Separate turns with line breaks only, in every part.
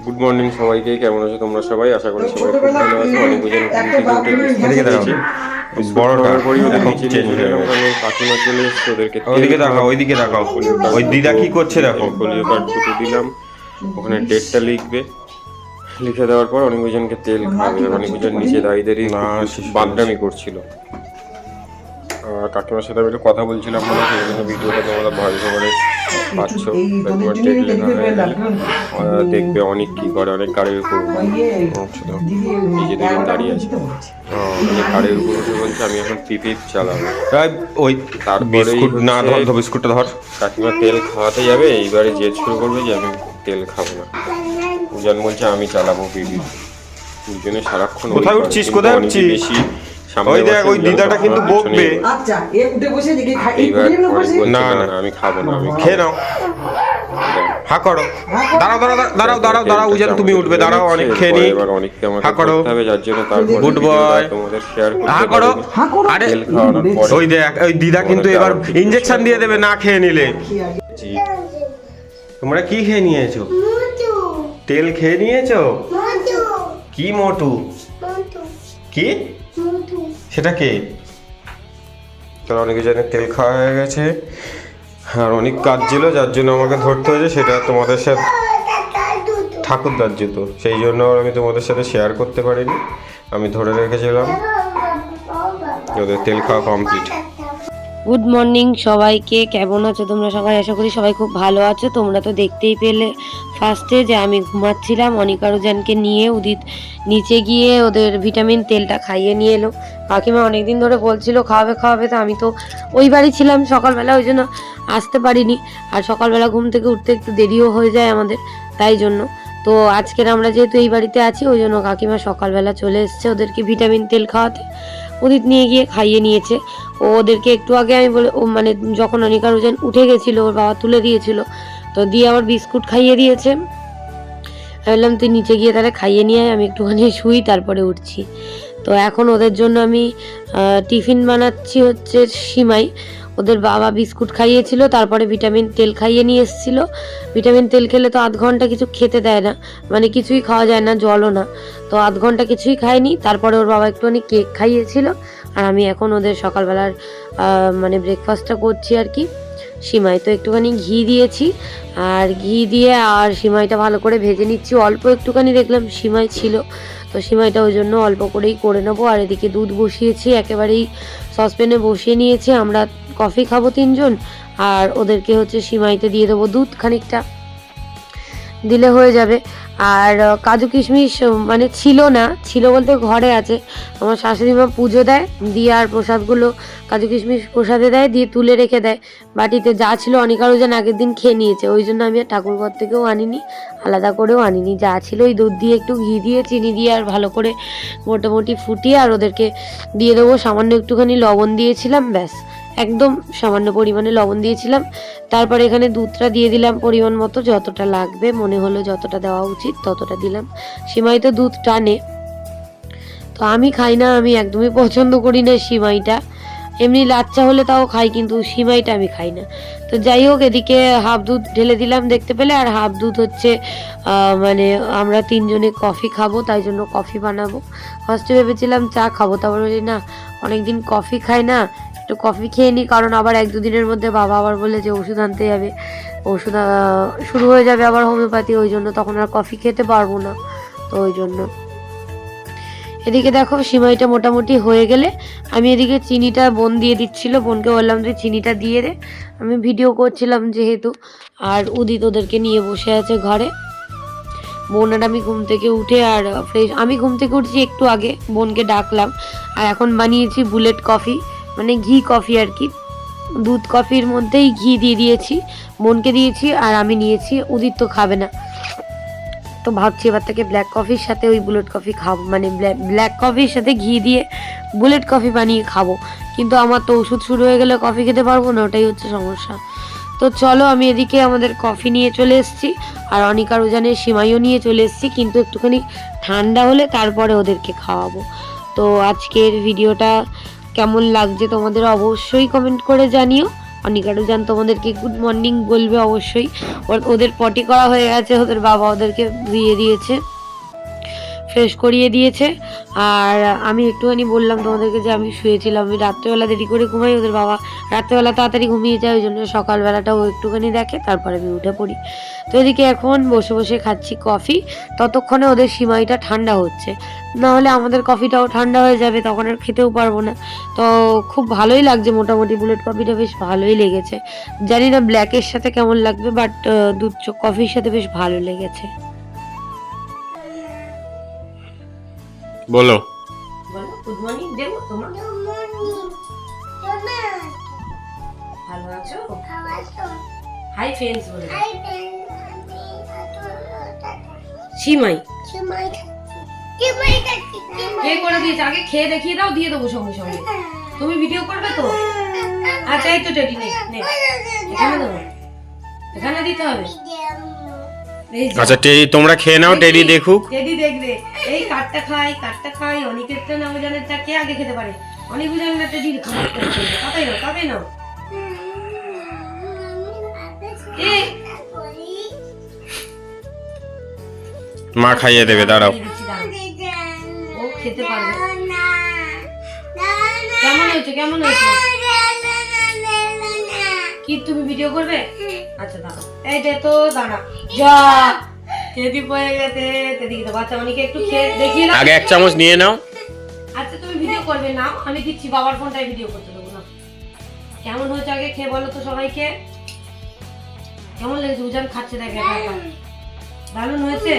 Good morning সবাইকে কেমন আছো তোমরা সবাই? আশা করি সবাই খুব ভালো আছো। অনেক
দাঁড়াও।
বড় পরই ওদের
এখন
নিচে নিয়ে
হয়ে
গেলাম কাকিমা চলে এসছে ওদেরকে
ওইদিকে দেখাও
খাওয়া-
ওইদিকে দেখাও ওই দিদা কি করছে দেখো?
পোলিও কার্ড দুটো দিলাম ওখানে ডেটটা লিখবে। লিখে দেওয়ার পর অনেক তেল অনেক নিচে দাঁড়িয়ে দাঁড়িয়ে করছিল। আর কাকিমার সাথে আমি একটু কথা বলছিলাম মানে ভিডিওটা তোমরা ভালো করে পাচ্ছ কাকিমার ডেট লেখা হয়ে। গেলে দেখবে অনেক কি করে অনেক গাড়ির উপর। এই যে দেখেন দাঁড়িয়ে আছে। গাড়ির উপর উঠে বলছে আমি এখন পিপি চালাবো।
ওই
তারপরেই
বিস্কুট না ধর ধর বিস্কুটটা ধর।
কাকিমা তেল খাওয়াতে যাবে এইবারে জেদ শুরু করবে যে আমি তেল খাব না। উজান বলছে আমি চালাবো পিপি দুজনে সারাক্ষণ
কোথায় উঠছিস? কোথায় উঠছিস?
বেশি
ওই দেখ, ওই দিদাটা কিন্তু
পেছনেই
বকবে।
আচ্ছা এ উঠে বসে দেখি খাই না
না,
আমি খাব না আমি
খেয়ে নাও। হা করো। দাঁড়াও দাঁড়াও দাঁড়াও দাঁড়াও দাঁড়াও উজান তুমি উঠবে। দাঁড়াও অনেক খেয়ে নি হা করো।
করতে হবে যার জন্য তারপরে
Good
ভিডিওটা
boy.
তোমাদের
হা করো।
হা করো।
আরে ওই দেখ ওই দিদা কিন্তু এবার ইঞ্জেকশন দিয়ে দেবে না খেয়ে নিলে। তোমরা কি খেয়ে নিয়েছো? তেল খেয়ে নিয়েছো? কি মোটু। কি. সেটা কে?
তারা অনেকে জানে তেল খাওয়া হয়ে গেছে। আর অনেক কাজ ছিল, যার জন্য আমাকে ধরতে হয়েছে, সেটা তোমাদের সাথে ঠাকুরদার জুতো। সেই জন্য আমি তোমাদের সাথে শেয়ার করতে পারিনি। আমি ধরে রেখেছিলাম। ওদের তেল খাওয়া কমপ্লিট
গুড মর্নিং সবাইকে। কেমন আছো তোমরা সবাই? আশা করি সবাই খুব ভালো আছো। তোমরা তো দেখতেই পেলে ফার্স্টে যে আমি ঘুমাচ্ছিলাম অনিকারুজানকে নিয়ে উদিত নিচে গিয়ে ওদের ভিটামিন তেলটা খাইয়ে নিয়ে এলো। কাকিমা অনেকদিন ধরে বলছিল, খাওয়াবে খাওয়াবে তো, আমি তো ওই বাড়ি ছিলাম সকালবেলা, ওই জন্য আসতে পারিনি। আর সকালবেলা ঘুম থেকে উঠতে একটু দেরিও হয়ে যায় আমাদের, তাই জন্য। তো আজকের আমরা যেহেতু এই বাড়িতে আছি, ওই জন্য কাকিমা সকালবেলা চলে এসছে ওদেরকে ভিটামিন তেল খাওয়াতে। উদিত নিয়ে গিয়ে খাইয়ে নিয়েছে। ও ওদেরকে একটু আগে আমি বলে, ও মানে যখন অনিকার ওজন উঠে গেছিল, ওর বাবা তুলে দিয়েছিল, তো দিয়ে আবার বিস্কুট খাইয়ে দিয়েছে। আমি বললাম, তুই নিচে গিয়ে তাহলে খাইয়ে নিয়ে আমি একটুখানি শুই, তারপরে উঠছি। তো এখন ওদের জন্য আমি টিফিন বানাচ্ছি হচ্ছে সিমাই। ওদের বাবা বিস্কুট খাইয়েছিল, তারপরে ভিটামিন তেল খাইয়ে নিয়ে এসেছিল। ভিটামিন তেল খেলে তো আধ ঘণ্টা কিছু খেতে দেয় না মানে কিছুই খাওয়া যায় না, জলও না। তো আধ ঘণ্টা কিছুই খায়নি, তারপরে ওর বাবা একটুখানি কেক খাইয়েছিল। আর আমি এখন ওদের সকালবেলার মানে ব্রেকফাস্টটা করছি আর কি। সিমাই তো একটুখানি ঘি দিয়েছি। আর ঘি দিয়ে আর সিমাইটা ভালো করে ভেজে নিচ্ছি। অল্প একটুখানি দেখলাম সিমাই ছিল। তো সিমাইটা ওই জন্য অল্প করেই করে নেব। আর এদিকে দুধ বসিয়েছি, একেবারেই সসপ্যানে বসিয়ে নিয়েছি। আমরা কফি খাব তিনজন, আর ওদেরকে হচ্ছে সিমাইতে দিয়ে দেবো দুধ খানিকটা। দিলে হয়ে যাবে। আর কাজু কিশমিশ মানে ছিল না, ছিল বলতে ঘরে আছে। আমার শাশুড়ি মা পুজো দেয়, দিয়ে আর প্রসাদগুলো, কাজু কিশমিশ প্রসাদে দেয়, দিয়ে তুলে রেখে দেয়। বাটিতে যা ছিল অনেকারও যেন আগের দিন খেয়ে নিয়েছে, ওই জন্য আমি আর ঠাকুরঘর থেকেও আনিনি, আলাদা করেও আনিনি। যা ছিল ওই দুধ দিয়ে একটু ঘি দিয়ে, চিনি দিয়ে আর ভালো করে মোটামুটি ফুটিয়ে আর ওদেরকে দিয়ে দেবো। সামান্য একটুখানি লবণ দিয়েছিলাম, ব্যাস। একদম সামান্য পরিমাণে লবণ দিয়েছিলাম। তারপরে এখানে দুধটা দিয়ে দিলাম পরিমাণ মতো, যতটা লাগবে, মনে হলো যতটা দেওয়া উচিত ততটা দিলাম। সিমাই তো দুধ টানে। তো আমি খাই না, আমি একদমই পছন্দ করি না সিমাইটা। এমনি লাচ্চা হলে তাও খাই, কিন্তু সিমাইটা আমি খাই না। তো যাই হোক, এদিকে হাফ দুধ ঢেলে দিলাম দেখতে পেলে, আর হাফ দুধ হচ্ছে মানে আমরা তিনজনে কফি খাব, তাই জন্য কফি বানাবো। ফার্স্টে ভেবেছিলাম চা খাব, তারপর বলি, না, অনেকদিন কফি খাই না একটু কফি খেয়ে নিই কারণ আবার এক দুদিনের মধ্যে বাবা আবার বলে যে ওষুধ আনতে যাবে। ওষুধ শুরু হয়ে যাবে আবার হোমিওপ্যাথি ওই জন্য তখন আর কফি খেতে পারব না, তো ওই জন্য। এদিকে দেখো, সিমাইটা মোটামুটি হয়ে গেলে আমি এদিকে চিনিটা বোন দিয়ে দিচ্ছিল, বোনকে বললাম যে চিনিটা দিয়ে দে। আমি ভিডিও করছিলাম যেহেতু, আর উদিত ওদেরকে নিয়ে বসে আছে ঘরে। বোন আর আমি ঘুম থেকে উঠে আর ফ্রেশ আমি ঘুম থেকে উঠছি একটু আগে, বোনকে ডাকলাম, আর এখন বানিয়েছি বুলেট কফি মানে ঘি কফি আর কি। দুধ কফির মধ্যেই ঘি দিয়ে দিয়েছি, বোনকে দিয়েছি আর আমি নিয়েছি, উদিত তো খাবে না। তো ভাবছি এবার থেকে ব্ল্যাক কফির সাথে ওই বুলেট কফি খাব মানে ব্ল্যাক কফির সাথে ঘি দিয়ে বুলেট কফি বানিয়ে খাব। কিন্তু আমার তো ওষুধ শুরু হয়ে গেলে কফি খেতে পারব না, ওটাই হচ্ছে সমস্যা। তো চলো আমি এদিকে আমাদের কফি নিয়ে চলে এসেছি, আর অনিকার উজানের সিমাইও নিয়ে চলে এসেছি, কিন্তু একটুখানি ঠান্ডা হলে তারপরে ওদেরকে খাওয়াবো। তো আজকের ভিডিওটা কেমন লাগছে তোমাদের অবশ্যই কমেন্ট করে জানিও। অনিকারুজান তোমাদেরকে গুড মর্নিং বলবে অবশ্যই। ওদের পটি করা হয়ে গেছে, ওদের বাবা ওদেরকে দিয়ে দিয়েছে। ফ্রেশ করিয়ে দিয়েছে। আর আমি একটুখানি বললাম তোমাদেরকে যে আমি শুয়েছিলাম। আমি রাত্রেবেলা দেরি করে ঘুমাই, ওদের বাবা রাত্রেবেলা তাড়াতাড়ি ঘুমিয়ে যায়, ওই জন্য সকালবেলাটাও একটুখানি দেখে, তারপরে আমি উঠে পড়ি। তো এদিকে এখন বসে বসে খাচ্ছি কফি। ততক্ষণে ওদের সিমাইটা ঠান্ডা হচ্ছে। নাহলে আমাদের কফিটাও ঠান্ডা হয়ে যাবে, তখন আর খেতেও পারব না। তো খুব ভালোই লাগছে মোটামুটি বুলেট কফিটা, বেশ ভালোই লেগেছে। জানি না ব্ল্যাকের সাথে কেমন লাগবে, বাট দুধ কফির সাথে বেশ ভালো লেগেছে।
বলো।
বলো গুড মর্নিং দেবো তোমার? ভালো আছো? হাই ফ্রেন্ডস বলে। সিমাই। কে করে দিয়েছে? আগে খেয়ে দেখিয়ে দাও দিয়ে দেবো সঙ্গে সঙ্গে। তুমি ভিডিও করবে তো? আচ্ছা এই তো টেডি নে নে। এখানে দেবো। এখানে দিতে হবে।
আচ্ছা টেডি তোমরা খেয়ে নাও টেডি দেখুক।
টেডি দেখবে। এই কাঠটা খাই কাঠটা খাই অনেকেরটা না ওজানেরটা কে আগে খেতে পারে। অনেক ওজানের টেডি তাতে নাও তাতে নাও।
মা খাইয়ে দেবে দাঁড়াও।
ও খেতে পারবে। কেমন হয়েছে কেমন হয়েছে? কি তুমি ভিডিও করবে? আচ্ছা দাঁড়াও। এই দে তো দাঁড়া যা। তেদি পড়ে গেছে। তেদিকে তো বাচ্চা অনেকে একটু খেয়ে দেখিয়ে দাও।
আগে এক চামচ নিয়ে নাও।
আচ্ছা তুমি ভিডিও করবে না। আমি দিচ্ছি বাবার ফোনটাই ভিডিও করতে দেবো না। কেমন হয়েছে আগে খেয়ে বলো তো সবাইকে? কেমন লেগেছে? উজান খাচ্ছে দেখে। দারুণ হয়েছে?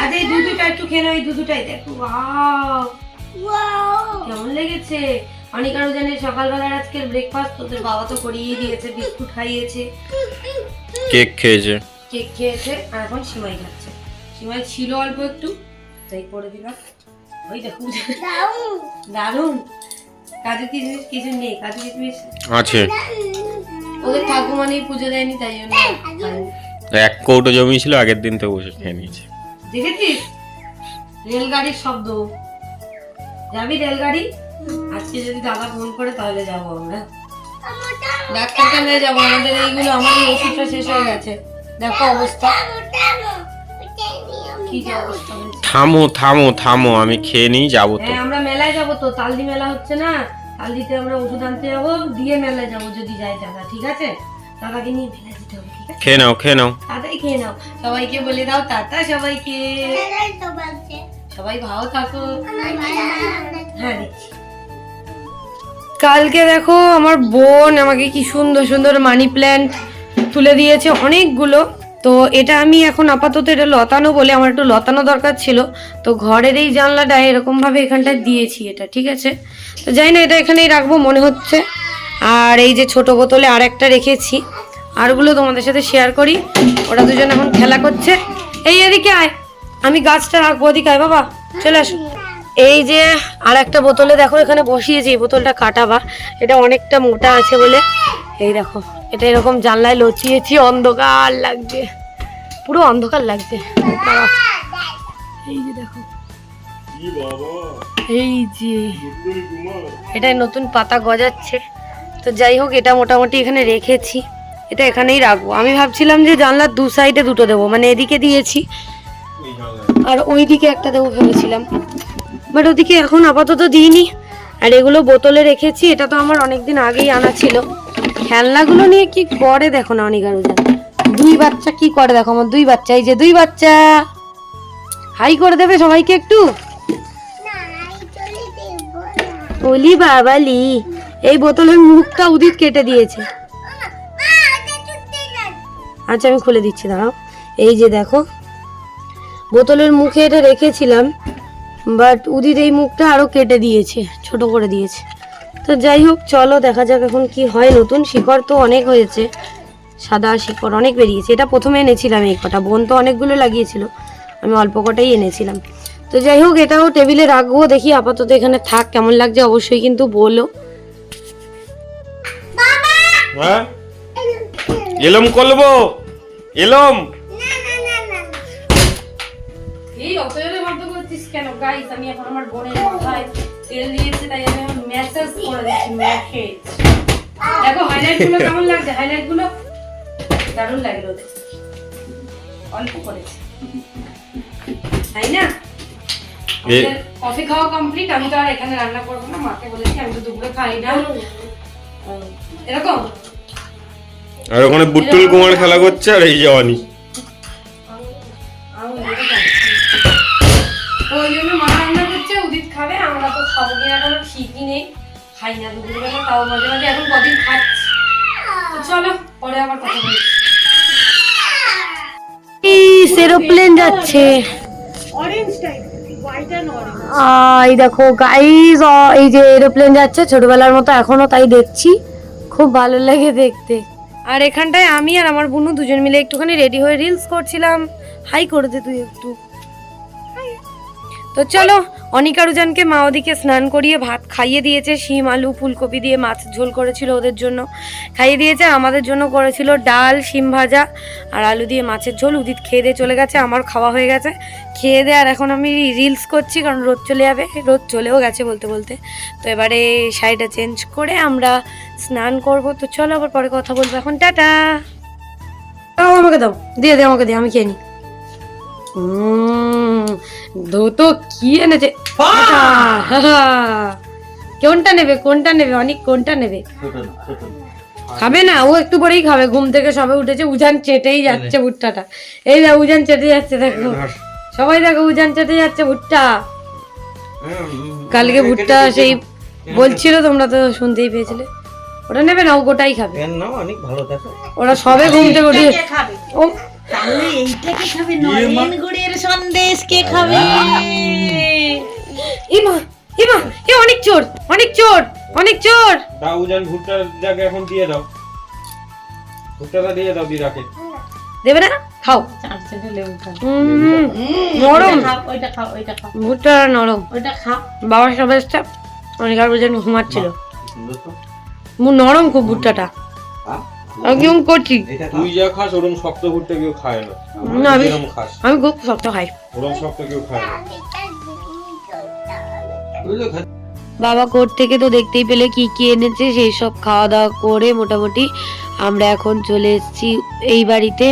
আচ্ছা এই দুধুটা একটু খেয়ে নাও এই দুধুটাই। দেখো ওয়াও। কেমন লেগেছে? অনেক আরও জানি সকালবেলার আজকের ব্রেকফাস্ট তোদের বাবা তো করিয়ে দিয়েছে বিস্কুট খাইয়েছে।
কেক খেয়েছে।
কেক খেয়েছে আর এখন সিমাই খাচ্ছে। সিমাই ছিল অল্প একটু তাই করে দিলাম। ওই দেখো দারুণ। কাজু কিশমিশ কিছু নেই কাজু কিশমিশ
আছে।
ওদের ঠাকুমা নেই পুজো দেয়নি তাই জন্য
এক কৌটো জমি ছিল আগের দিন তো বসে খেয়ে নিয়েছে।
দেখেছিস? রেলগাড়ির শব্দ। যাবি রেলগাড়ি? আজকে যদি দাদা ফোন করে তাহলে যাব আমরা। ডাক্তারখানে যাব আমাদের এইগুলো আমার ওষুধটা শেষ হয়ে গেছে। দেখো অবস্থা।
থামো থামো থামো আমি খেয়ে নিই যাব তো।
হ্যাঁ আমরা মেলায় যাব তো তালদি মেলা হচ্ছে না। তালদিতে আমরা ওষুধ আনতে যাব দিয়ে মেলায় যাব যদি যায় দাদা ঠিক আছে? দাদাকে নিয়ে মেলায় যেতে হবে ঠিক আছে?
খেয়ে নাও খেয়ে নাও।
তাড়াতাড়ি খেয়ে নাও। সবাইকে বলে দাও টাটা সবাইকে। সবাই ভালো থাকো। হ্যাঁ দিচ্ছি। কালকে দেখো আমার বোন আমাকে কি সুন্দর সুন্দর মানি প্ল্যান্ট তুলে দিয়েছে অনেকগুলো। তো এটা আমি এখন আপাতত এটা লতানো বলে আমার একটু লতানো দরকার ছিল। তো ঘরের এই জানলাটা এরকমভাবে এখানটায় দিয়েছি এটা, ঠিক আছে? তো যাই না, এটা এখানেই রাখব মনে হচ্ছে। আর এই যে ছোট বোতলে আর একটা রেখেছি। আরগুলো তোমাদের সাথে শেয়ার করি। ওরা দুজন এখন খেলা করছে। এই এদিকে আয়। আমি গাছটা রাখব ওদিকে আয়, বাবা। চলে আসো। এই যে আর একটা বোতলে দেখো, এখানে বসিয়েছি, এই বোতলটা কাটাবা। এটা অনেকটা মোটা আছে বলে। এই দেখো, এটা এরকম জানলায় লচিয়েছি, অন্ধকার লাগছে। পুরো অন্ধকার লাগছে। এই যে দেখো। এই যে। এটা নতুন পাতা গজাচ্ছে। তো যাই হোক, এটা মোটামুটি এখানে রেখেছি। এটা এখানেই রাখব। আমি ভাবছিলাম যে জানলার দু সাইডে দুটো দেবো। মানে এদিকে দিয়েছি, আর ওইদিকে একটা দেবো ভেবেছিলাম। বাট ওদিকে এখন আপাতত দিইনি। আর এগুলো বোতলে রেখেছি, এটা তো আমার অনেকদিন আগেই আনা ছিল। খেলনাগুলো নিয়ে কি করে দেখো না, অনেক আরও দুই বাচ্চা কি করে দেখো আমার? দুই বাচ্চা, এই যে দুই বাচ্চা। হাই করে দেবে সবাইকে একটু? বলি বাবালি, এই বোতলের মুখটা উদিত কেটে দিয়েছে। আচ্ছা আমি খুলে দিচ্ছি, দাঁড়াও। এই যে দেখো, বোতলের মুখে এটা রেখেছিলাম। বাট উদিত এই মুখটা আরও কেটে দিয়েছে ছোট করে দিয়েছে। তো যাই হোক চলো দেখা যাক এখন কি হয় নতুন। শিকড় তো অনেক হয়েছে সাদা শিকড় অনেক বেরিয়েছে। এটা প্রথমে এনেছিলাম এই কটা বোন তো অনেকগুলো লাগিয়েছিল আমি অল্প কটাই এনেছিলাম। তো যাই হোক এটাও টেবিলে রাখব দেখি আপাতত এখানে থাক কেমন লাগছে অবশ্যই কিন্তু বলো।
হ্যাঁ এলম করব এলম?
এই গাইস আমি এখন আমার বোনের মাথায় তেল দিয়েছি তাই আমি মেসেজ করে দিচ্ছি মেসেজ দেখো হাইলাইটগুলো কেমন লাগছে? হাইলাইটগুলো দারুণ লাগে রোদে অল্প করেছে। তাই না? কফি খাওয়া কমপ্লিট আমি তো আর এখানে রান্না করব না। মাকে বলেছি আমি তো দুপুরে খাই না। এরকম?
আর ওখানে বুট্টুল কুমার খেলা করছে আর এই জওয়ানি।
খাব কিনা কোনো ঠিকই নেই। খাই না দুপুরবেলা তাও মাঝে মাঝে এখন কদিন খাচ্ছি। চলো পরে আবার কথা এরোপ্লেন যাচ্ছে। এই দেখো গাইজ এই যে এরোপ্লেন যাচ্ছে ছোটবেলার মতো এখনও তাই দেখছি। খুব ভালো লাগে দেখতে। আর এখানটায় আমি আর আমার বোনু দুজন মিলে একটুখানি রেডি হয়ে রিলস করছিলাম। হাই করে দে তুই একটু। তো চলো অনিকা রুজানকে মা ওদিকে স্নান করিয়ে ভাত খাইয়ে দিয়েছে, শিম, আলু, ফুলকপি দিয়ে মাছ ঝোল করেছিল ওদের জন্য। খাইয়ে দিয়েছে, আমাদের জন্য করেছিল ডাল, শিম ভাজা আর আলু দিয়ে মাছের ঝোল। উদিত খেয়ে দিয়ে চলে গেছে, আমার খাওয়া হয়ে গেছে। খেয়ে দিয়ে আর এখন আমি রিলস করছি, কারণ রোদ চলে যাবে। রোদ চলেও গেছে বলতে বলতে। তো এবারে শাড়িটা চেঞ্জ করে আমরা স্নান করব। তো চলো আবার পরে কথা বলব এখন। টাটা! আমাকে দাও, দিয়ে দে আমাকে, দিয়ে আমি খেয়ে নিই ধুতো কি এনেছে। কোনটা নেবে কোনটা নেবে? অনেক কোনটা নেবে? খাবে না ও একটু পরেই খাবে। ঘুম থেকে সবে উঠেছে উজান চেটেই যাচ্ছে ভুট্টাটা। এই দেখো উজান চেটে যাচ্ছে দেখো। সবাই দেখো উজান চেটে যাচ্ছে ভুট্টা। কালকে ভুট্টা সেই বলছিল তোমরা তো শুনতেই পেয়েছিলে। ওটা নেবে না ও গোটাই খাবে।
নাও অনেক ভালো দেখো।
ওরা সবে ঘুম থেকে উঠে ও।
তাহলে এইটাকে খাবে? নরেন গুড়ের সন্দেশ কে খাবে?
ইমা ইমা এ অনেক চোর অনেক চোর অনেক চোর।
দাও উজান ভুট্টা যাকে এখন দিয়ে দাও। ভুট্টাটা দিয়ে দাও দিদাকে
দেবে না? খাও।
চার চারটে লেবু
নরম।
ওইটা খাও ওইটা খাও
ভুট্টা নরম।
ওইটা খাও।
বাবার অনেক আর বুঝেন ঘুমাচ্ছিল। মু নরম খুব ভুট্টাটা? আমি কেমন করছি?
তুই যা খাস ওরম শক্ত ভুট্টা কেউ খায় না।
আমি- আমি খুব শক্ত খাই।
ওরম শক্ত কেউ খায় না।
বাবা কোর্ট থেকে তো দেখতেই পেলে কি কি এনেছে, সেই সব খাওয়া দাওয়া করে মোটামুটি আমরা এখন চলে এসেছি এই বাড়িতে।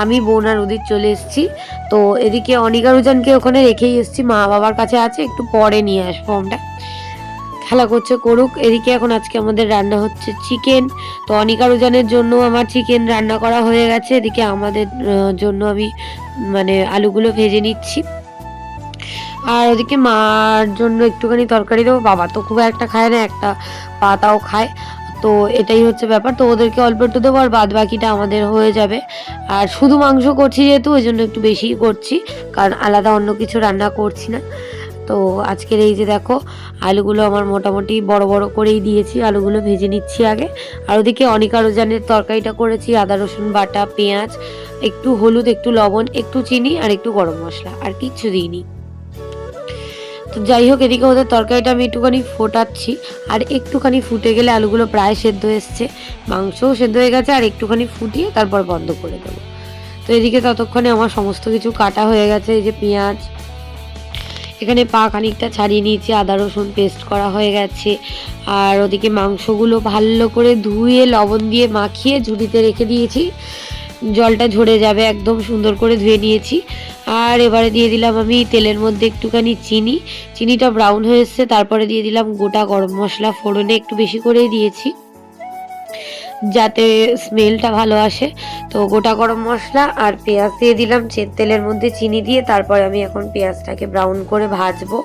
আমি, বোন আর উদিত চলে এসেছি। তো এদিকে অনিকা রুজানকে ওখানে রেখেই এসেছি। মা বাবার কাছে আছে, একটু পরে নিয়ে আসব আমরা খেলা করছে, করুক। এদিকে এখন আজকে আমাদের রান্না হচ্ছে চিকেন। তো অনিকা রুজানের জন্য আমার চিকেন রান্না করা হয়ে গেছে। এদিকে আমাদের জন্য আমি মানে আলুগুলো ভেজে নিচ্ছি। আর ওদিকে মার জন্য একটুখানি তরকারি দেবো। বাবা তো খুব একটা খায় না, একটা পাতাও খায়। তো এটাই হচ্ছে ব্যাপার। তো ওদেরকে অল্প একটু দেবো আর বাদ বাকিটা আমাদের হয়ে যাবে। আর শুধু মাংস করছি যেহেতু, ওই জন্য একটু বেশিই করছি। কারণ আলাদা অন্য কিছু রান্না করছি না। তো আজকের এই যে দেখো, আলুগুলো আমার মোটামুটি বড় বড় করেই দিয়েছি। আলুগুলো ভেজে নিচ্ছি আগে। আর ওদিকে অনিকা রোজানের তরকারিটা করেছি, আদা, রসুন, বাটা, পেঁয়াজ, একটু হলুদ, একটু লবণ, একটু চিনি আর একটু গরম মশলা। আর কিচ্ছু দিইনি। তো যাই হোক, এদিকে ওদের তরকারিটা আমি একটুখানি ফোটাচ্ছি। আর একটুখানি ফুটে গেলে আলুগুলো প্রায় সেদ্ধ এসছে। মাংসও সেদ্ধ হয়ে গেছে, আর একটুখানি ফুটিয়ে তারপর বন্ধ করে দেবো। তো এদিকে ততক্ষণে আমার সমস্ত কিছু কাটা হয়ে গেছে, এই যে পেঁয়াজ। এখানে পা খানিকটা ছাড়িয়ে নিয়েছি, আদা, রসুন পেস্ট করা হয়ে গেছে। আর ওদিকে মাংসগুলো ভালো করে ধুয়ে, লবণ দিয়ে মাখিয়ে ঝুড়িতে রেখে দিয়েছি। জলটা ঝরে যাবে, একদম সুন্দর করে ধুয়ে নিয়েছি। আর এবারে দিয়ে দিলাম আমি তেলের মধ্যে একটুখানি চিনি। চিনিটা ব্রাউন হয়ে এসছে, তারপরে দিয়ে দিলাম গোটা গরম মশলা ফোড়নে একটু বেশি করেই দিয়েছি। যাতে স্মেলটা ভালো আসে। তো গোটা গরম মশলা আর পেঁয়াজ দিয়ে দিলাম তেলের মধ্যে চিনি দিয়ে তারপরে আমি এখন পেঁয়াজটাকে ব্রাউন করে ভাজবো।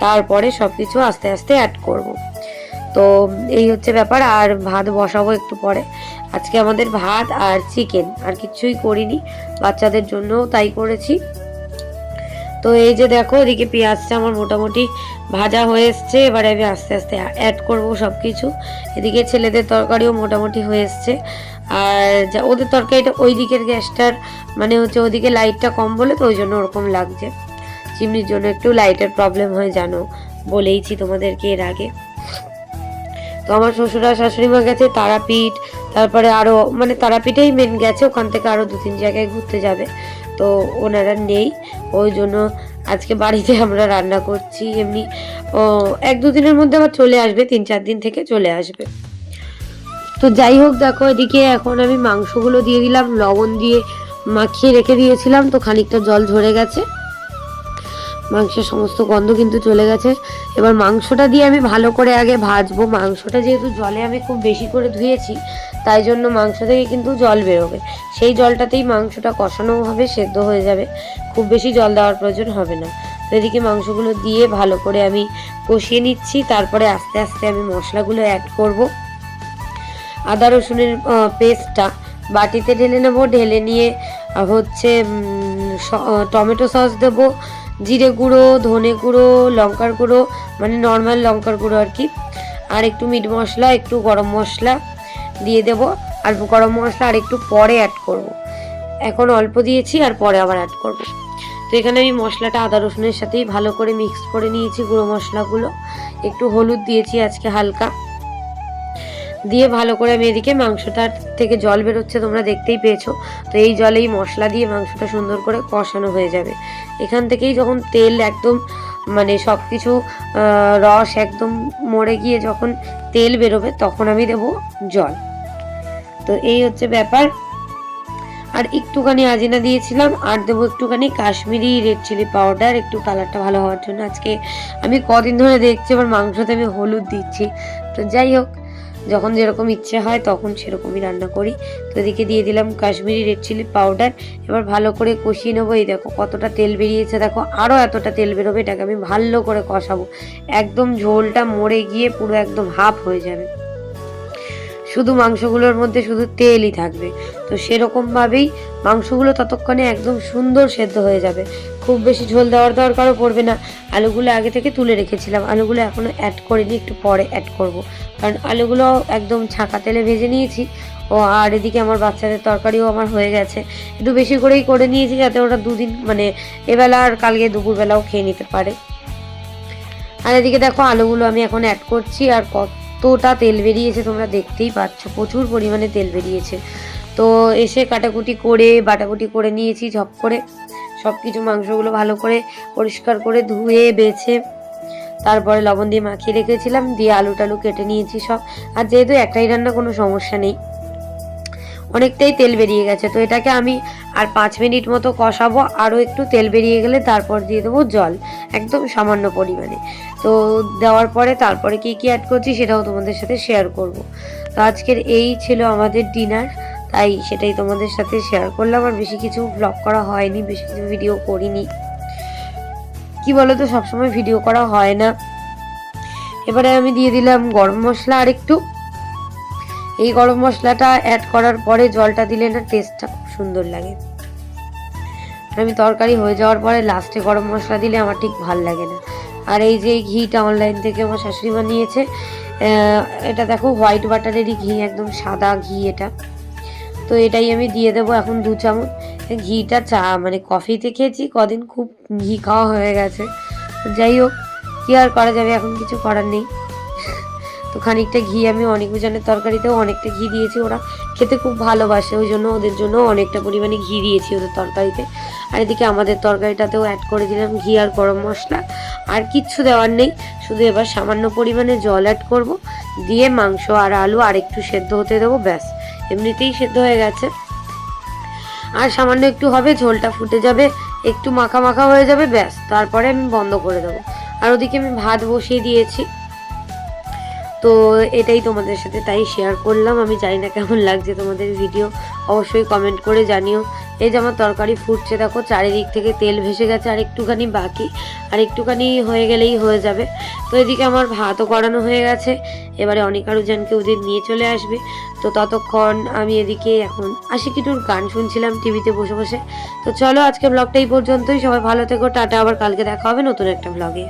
তারপরে সব কিছু আস্তে আস্তে অ্যাড করব। তো এই হচ্ছে ব্যাপার, আর ভাত বসাবো একটু পরে। আজকে আমাদের ভাত আর চিকেন আর কিছুই করিনি। বাচ্চাদের জন্যও তাই করেছি। তো এই যে দেখো, এদিকে পেঁয়াজটা আমার মোটামুটি ভাজা হয়ে এসছে। এবারে আমি আস্তে আস্তে অ্যাড করব সব কিছু এদিকে ছেলেদের তরকারিও মোটামুটি হয়ে এসছে। আর যা, ওদের তরকারিটা ওই দিকের গ্যাসটার মানে হচ্ছে ওদিকে লাইটটা কম বলে তো ওই জন্য ওরকম লাগছে। চিমনির জন্য একটু লাইটের প্রবলেম হয়, জানো। বলেইছি তোমাদেরকে এর আগে। তো আমার শ্বশুরা, শাশুড়ি মা গেছে, তারাপীঠ, তারপরে আরও মানে তারাপীঠেই মেন গেছে, ওখান থেকে আরও দু তিন জায়গায় ঘুরতে যাবে। তো ওনারা নেই। ওই জন্য আজকে বাড়িতে আমরা রান্না করছি, এমনি, ও, এক দুদিনের মধ্যে আবার চলে আসবে, তিন চার দিন থেকে চলে আসবে। তো যাই হোক, দেখো, এদিকে এখন আমি মাংসগুলো দিয়ে দিলাম, লবণ দিয়ে মাখিয়ে রেখে দিয়েছিলাম, তো খানিকটা জল ঝরে গেছে। মাংসের সমস্ত গন্ধ কিন্তু চলে গেছে। এবার মাংসটা দিয়ে আমি ভালো করে আগে ভাজবো। মাংসটা যেহেতু জলে আমি খুব বেশি করে ধুয়েছি, তাই জন্য মাংস থেকে কিন্তু জল বেরোবে। সেই জলটাতেই মাংসটা কষানো হবে, সেদ্ধ হয়ে যাবে। খুব বেশি জল দেওয়ার প্রয়োজন হবে না। তো এদিকে মাংসগুলো দিয়ে ভালো করে আমি কষিয়ে নিচ্ছি। তারপরে আস্তে আস্তে আমি মশলাগুলো অ্যাড করব। আদা রসুনের পেস্টটা বাটিতে ঢেলে নেব। ঢেলে নিয়ে হচ্ছে টমেটো সস দেব। জিরে গুঁড়ো, ধনে গুঁড়ো, লঙ্কার গুঁড়ো মানে নর্মাল লঙ্কার গুঁড়ো আর কি আর একটু মিট মশলা, একটু গরম মশলা দিয়ে দেব আর গরম মশলা আর একটু পরে অ্যাড করব। এখন অল্প দিয়েছি, আর পরে আবার অ্যাড করব। তো এখানে আমি মশলাটা আদা, রসুনের সাথেই ভালো করে মিক্স করে নিয়েছি গুঁড়ো মশলাগুলো একটু হলুদ দিয়েছি আজকে হালকা দিয়ে ভালো করে আমি এদিকে মাংসটার থেকে জল বেরোচ্ছে, তোমরা দেখতেই পেয়েছ। তো এই জলেই মশলা দিয়ে মাংসটা সুন্দর করে কষানো হয়ে যাবে। এখান থেকেই যখন তেল একদম মানে সব কিছু রস একদম মরে গিয়ে যখন তেল বেরোবে, তখন আমি দেব জল। তো এই হচ্ছে ব্যাপার। আর একটুখানি আজিনা দিয়েছিলাম, আর দেবো একটুখানি কাশ্মীরি রেড চিলি পাউডার, একটু কালারটা ভালো হওয়ার জন্য। আজকে আমি কদিন ধরে দেখছি, আবার মাংসতে আমি হলুদ দিচ্ছি। তো যাই হোক যখন যেরকম ইচ্ছে হয় তখন সেরকমই রান্না করি। তো এদিকে দিয়ে দিলাম কাশ্মীরি রেড চিলি পাউডার। এবার ভালো করে কষিয়ে নেব। এই দেখো কতটা তেল বেরিয়েছে। দেখো আরও এতটা তেল বেরোবে এটাকে আমি ভালো করে কষাবো। একদম ঝোলটা মরে গিয়ে পুরো একদম হাফ হয়ে যাবে। শুধু মাংসগুলোর মধ্যে শুধু তেলই থাকবে। তো সেরকমভাবেই মাংসগুলো ততক্ষণে একদম সুন্দর সেদ্ধ হয়ে যাবে। খুব বেশি ঝোল দেওয়ার দরকারও পড়বে না। আলুগুলো আগে থেকে তুলে রেখেছিলাম। আলুগুলো এখনও অ্যাড করিনি, একটু পরে অ্যাড করব। কারণ আলুগুলো একদম ছাঁকা তেলে ভেজে নিয়েছি। ও, আর এদিকে আমার বাচ্চাদের তরকারিও আমার হয়ে গেছে। একটু বেশি করেই করে নিয়েছি যাতে ওরা দুদিন মানে এবেলা আর কালকে দুপুরবেলাও খেয়ে নিতে পারে। আর এদিকে দেখো, আলুগুলো আমি এখন অ্যাড করছি আর কতটা তেল বেরিয়েছে তোমরা দেখতেই পাচ্ছ। প্রচুর পরিমাণে তেল বেরিয়েছে। তো এসে কাটাকুটি করে, বাটাকুটি করে নিয়েছি ঝপ করে। সব কিছু মাংসগুলো ভালো করে পরিষ্কার করে ধুয়ে, বেছে, তারপরে লবণ দিয়ে মাখিয়ে রেখেছিলাম, দিয়ে আলু টালু কেটে নিয়েছি সব। আর যেহেতু একটাই রান্না, কোনো সমস্যা নেই। অনেকটাই তেল বেরিয়ে গেছে, তো এটাকে আমি আর পাঁচ মিনিট মতো কষাবো, আরও একটু তেল বেরিয়ে গেলে তারপর দিয়ে দেবো জল, একদম সামান্য পরিমাণে। তো দেওয়ার পরে তারপরে কী কী অ্যাড করছি সেটাও তোমাদের সাথে শেয়ার করব। তো আজকের এই ছিল আমাদের ডিনার তাই সেটাই তোমাদের সাথে শেয়ার করলাম। আর বেশি কিছু ব্লগ করা হয়নি, বেশি কিছু ভিডিও করিনি। কি বলো তো সবসময় ভিডিও করা হয় না। এবারে আমি দিয়ে দিলাম গরম মশলা আর একটু এই গরম মশলাটা অ্যাড করার পরে জলটা দিলে না টেস্টটা খুব সুন্দর লাগে। আমি তরকারি হয়ে যাওয়ার পরে লাস্টে গরম মশলা দিলে আমার ঠিক ভালো লাগে না। আর এই যে ঘিটা অনলাইন থেকে আমার শাশুড়ি মা নিয়েছে এটা দেখো হোয়াইট বাটারেরই ঘি, একদম সাদা ঘি এটা। তো এটাই আমি দিয়ে দেবো এখন দু চামচ। ঘিটা চা মানে কফিতে খেয়েছি, কদিন খুব ঘি খাওয়া হয়ে গেছে। যাই হোক, কী আর করা যাবে এখন কিছু করার নেই। তো খানিকটা ঘি আমি অনেক জনের তরকারিতেও অনেকটা ঘি দিয়েছি, ওরা খেতে খুব ভালোবাসে, ওই জন্য ওদের জন্য অনেকটা পরিমাণে ঘি দিয়েছি ওদের তরকারিতে। আর এদিকে আমাদের তরকারিটাতেও অ্যাড করে দিলাম ঘি আর গরম মশলা। আর কিচ্ছু দেওয়ার নেই, শুধু এবার সামান্য পরিমাণে জল অ্যাড করব। দিয়ে মাংস আর আলু আর একটু সেদ্ধ হতে দেবো, ব্যাস। এমনিতেই সেদ্ধ হয়ে গেছে। আর সামান্য একটু হবে, ঝোলটা ফুটে যাবে, একটু মাখা মাখা হয়ে যাবে, ব্যাস। তারপরে আমি বন্ধ করে দেবো। আর ওদিকে আমি ভাত বসিয়ে দিয়েছি। তো এটাই তোমাদের সাথে তাই শেয়ার করলাম। আমি জানি না কেমন লাগছে তোমাদের ভিডিও অবশ্যই কমেন্ট করে জানিও। এই যে আমার তরকারি ফুটছে, দেখো চারিদিক থেকে তেল ভেসে গেছে আর একটুখানি বাকি, আর একটুখানি হয়ে গেলেই হয়ে যাবে। তো এদিকে আমার ভাতও করানো হয়ে গেছে, এবারে অনেক আরও জনকে ওদের নিয়ে চলে আসবে। তো ততক্ষণ আমি এদিকে এখন আশিকিটুর গান শুনছিলাম টিভিতে বসে বসে। তো চলো আজকে ব্লগটা এই পর্যন্তই, সবাই ভালো থেকো, টাটা, আবার কালকে দেখা হবে নতুন একটা ব্লগে।